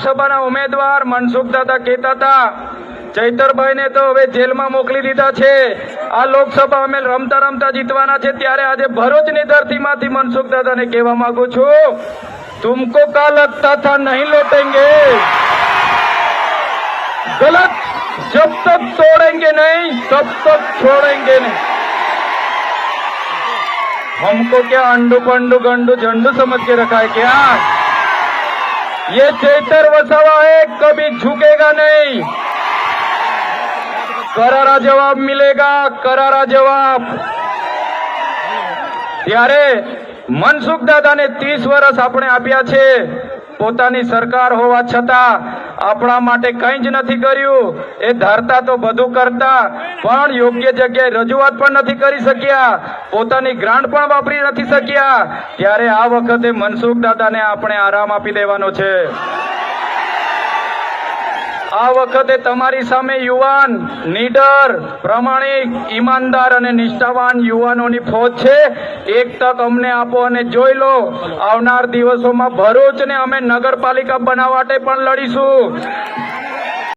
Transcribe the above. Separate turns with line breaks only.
લોકસભાના ઉમેદવાર મનસુખ દાદા કહેતા હતા ચૈતરભાઈને તો હવે જેલમાં મોકલી દીધા છે આ લોકસભા અમે રમતા રમતા જીતવાના છે ત્યારે આજે ભરૂચની ધરતીમાંથી મનસુખ દાદાને કહેવા માંગુ છું તુમકો કા લગતા થા નહીં લોટેંગે गलत जब तक तोड़ेंगे नहीं तब तक छोड़ेंगे नहीं हमको क्या अंडू पंडू गंडू झंडू समझ के रखा है क्या ये चैतर वसावा है कभी झुकेगा नहीं करारा जवाब मिलेगा करारा जवाब ત્યારે મનસુખ દાદાને ત્રીસ વર્ષ આપણે આપ્યા છે પોતાની સરકાર હોવા છતાં આપણા માટે કંઈ જ નથી કર્યું. એ ધારતા તો બધું કરતા, પણ યોગ્ય જગ્યાએ રજૂઆત પણ નથી કરી શક્યા. પોતાની ગ્રાન્ટ પણ વાપરી નથી શક્યા. ત્યારે આ વખતે મનસુખ દાદાને આપણે આરામ આપી દેવાનો છે. આ વખતે તમારી સામે યુવાન, નીડર, પ્રમાણિક, ઈમાનદાર અને નિષ્ઠાવાન યુવાનોની ફોજ છે. એક તક અમને આપો અને જોઈ લો, આવનાર દિવસોમાં ભરૂચને અમે નગરપાલિકા બનાવવા માટે પણ લડીશું.